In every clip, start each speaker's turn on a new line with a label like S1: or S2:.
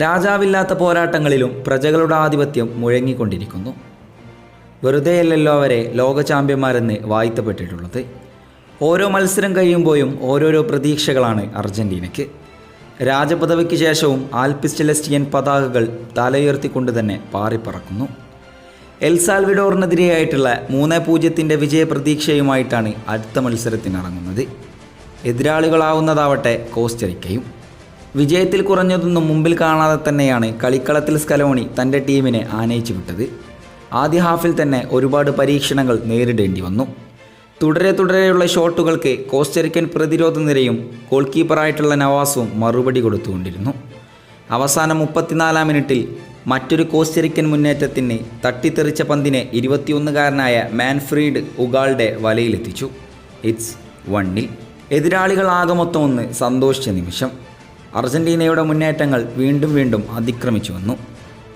S1: രാജാവില്ലാത്ത പോരാട്ടങ്ങളിലും പ്രജകളുടെ ആധിപത്യം മുഴങ്ങിക്കൊണ്ടിരിക്കുന്നു. വെറുതെയല്ലല്ലോ അവരെ ലോക ചാമ്പ്യന്മാരെന്ന് വാഴ്ത്തപ്പെട്ടിട്ടുള്ളത് ഓരോ മത്സരം കഴിയുമ്പോഴും ഓരോരോ പ്രതീക്ഷകളാണ് അർജന്റീനയ്ക്ക് രാജപദവിക്ക് ശേഷവും ആൽപിസ്റ്റലസ്റ്റിയൻ പതാകകൾ തലയുയർത്തിക്കൊണ്ട് തന്നെ പാറിപ്പറക്കുന്നു. എൽസാൽവിഡോറിനെതിരെയായിട്ടുള്ള മൂന്ന് പൂജ്യത്തിന്റെ വിജയപ്രതീക്ഷയുമായിട്ടാണ് അടുത്ത മത്സരത്തിനിറങ്ങുന്നത്. എതിരാളികളാവുന്നതാവട്ടെ കോസ്റ്ററിക്കയും. വിജയത്തിൽ കുറഞ്ഞതൊന്നും മുമ്പിൽ കാണാതെ തന്നെയാണ് കളിക്കളത്തിൽ സ്കലോണി തന്റെ ടീമിനെ ആനയിച്ചു വിട്ടത്. ആദ്യ ഹാഫിൽ തന്നെ ഒരുപാട് പരീക്ഷണങ്ങൾ നേരിടേണ്ടി വന്നു. തുടരെ തുടരെയുള്ള ഷോട്ടുകൾക്ക് കോസ്റ്ററിക്കൻ പ്രതിരോധ നിരയും ഗോൾ കീപ്പറായിട്ടുള്ള നവാസും മറുപടി കൊടുത്തുകൊണ്ടിരുന്നു. അവസാനം മുപ്പത്തിനാലാം മിനിറ്റിൽ മറ്റൊരു കോസ്റ്ററിക്കൻ മുന്നേറ്റത്തിന് തട്ടിത്തെറിച്ച പന്തിനെ ഇരുപത്തിയൊന്നുകാരനായ മാൻഫ്രീഡ് ഉഗാൾഡെ വലയിലെത്തിച്ചു. ഇറ്റ്സ് വണ്ണിൽ. എതിരാളികൾ ആകെ മൊത്തം ഒന്ന് സന്തോഷിച്ച നിമിഷം. അർജന്റീനയുടെ മുന്നേറ്റങ്ങൾ വീണ്ടും വീണ്ടും അതിക്രമിച്ചു വന്നു.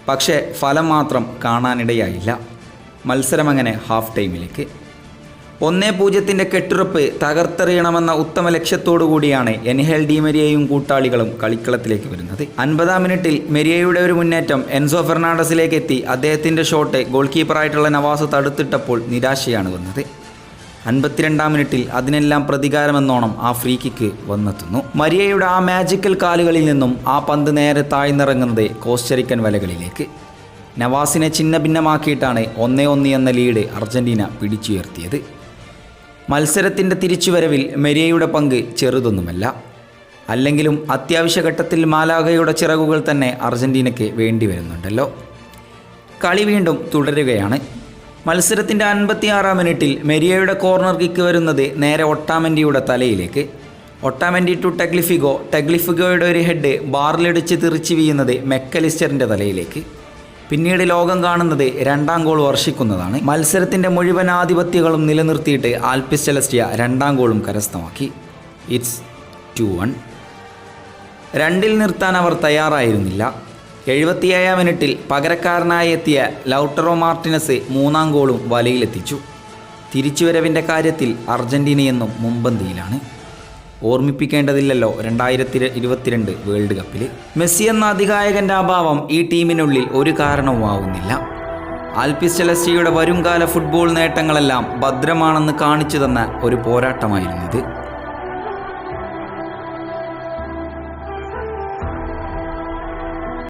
S1: പക്ഷേ ഫലം മാത്രം കാണാനിടയായില്ല. മത്സരം അങ്ങനെ ഹാഫ് ടൈമിലേക്ക് ഒന്നേ പൂജ്യത്തിന്റെ കെട്ടുറപ്പ് തകർത്തെറിയണമെന്ന ഉത്തമ ലക്ഷ്യത്തോടു കൂടിയാണ് എൻഹെൽ ഡി മെരിയയും കൂട്ടാളികളും കളിക്കളത്തിലേക്ക് വരുന്നത്. അൻപതാം മിനിറ്റിൽ മെരിയയുടെ ഒരു മുന്നേറ്റം എൻസോ ഫെർണാണ്ടസിലേക്ക് എത്തി. അദ്ദേഹത്തിന്റെ ഷോട്ട് ഗോൾ കീപ്പറായിട്ടുള്ള നവാസ് തടുത്തിട്ടപ്പോൾ നിരാശയാണ് വന്നത്. അൻപത്തിരണ്ടാം മിനിറ്റിൽ അതിനെല്ലാം പ്രതികാരമെന്നോണം ആ ഫ്രീ കിക്ക് വന്നെത്തുന്നു. മരിയയുടെ ആ മാജിക്കൽ കാലുകളിൽ നിന്നും ആ പന്ത് നേരെ താഴ്ന്നിറങ്ങുന്നത് കോസ്റ്ററിക്കൻ വലകളിലേക്ക്. നവാസിനെ ചിന്ന ഭിന്നമാക്കിയിട്ടാണ് ഒന്നേ ഒന്ന് എന്ന ലീഡ് അർജന്റീന പിടിച്ചുയർത്തിയത്. മത്സരത്തിന്റെ തിരിച്ചുവരവിൽ മെരിയയുടെ പങ്ക് ചെറുതൊന്നുമല്ല. അല്ലെങ്കിലും അത്യാവശ്യഘട്ടത്തിൽ മാലാഗയുടെ ചിറകുകൾ തന്നെ അർജന്റീനയ്ക്ക് വേണ്ടി വരുന്നുണ്ടല്ലോ. കളി വീണ്ടും തുടരുകയാണ്. മത്സരത്തിന്റെ അൻപത്തിയാറാം മിനിറ്റിൽ മെരിയയുടെ കോർണർ കിക്ക് വരുന്നത് നേരെ ഒട്ടാമൻഡിയുടെ തലയിലേക്ക്. ഒട്ടാമൻഡി ടു ടെഗ്ലിഫിഗോ ടെഗ്ലിഫിഗോയുടെ ഒരു ഹെഡ് ബാറിലിടിച്ച് തെറിച്ച് വീഴുന്നത് മെക്കലിസ്റ്ററിന്റെ തലയിലേക്ക്. പിന്നീട് ലോകം കാണുന്നത് രണ്ടാം ഗോൾ വർഷിക്കുന്നതാണ്. മത്സരത്തിന്റെ മുഴുവൻ ആധിപത്യങ്ങളും നിലനിർത്തിയിട്ട് ആൽപ്പിസ് ചെലസ്റ്റിയ രണ്ടാം ഗോളും കരസ്ഥമാക്കി. It's two one. രണ്ടിൽ നിർത്താൻ അവർ തയ്യാറായിരുന്നില്ല. എഴുപത്തിയേഴാം മിനിറ്റിൽ പകരക്കാരനായി എത്തിയ ലൗട്ടറോ മാർട്ടിനസ് മൂന്നാം ഗോളും വലയിലെത്തിച്ചു. തിരിച്ചുവരവിന്റെ കാര്യത്തിൽ അർജന്റീനയെന്നും മുമ്പന്തിയിലാണ് ഓർമ്മിപ്പിക്കേണ്ടതില്ലല്ലോ രണ്ടായിരത്തി ഇരുപത്തിരണ്ട് വേൾഡ് കപ്പിൽ മെസ്സി എന്ന അധികായകന്റെ അഭാവം ഈ ടീമിനുള്ളിൽ ഒരു കാരണവുമാവുന്നില്ല. ആൽപ്പിസ് ചെലസ്റ്റിയുടെ വരുംകാല ഫുട്ബോൾ നേട്ടങ്ങളെല്ലാം ഭദ്രമാണെന്ന് കാണിച്ചു തന്ന ഒരു പോരാട്ടമായിരുന്നു ഇത്.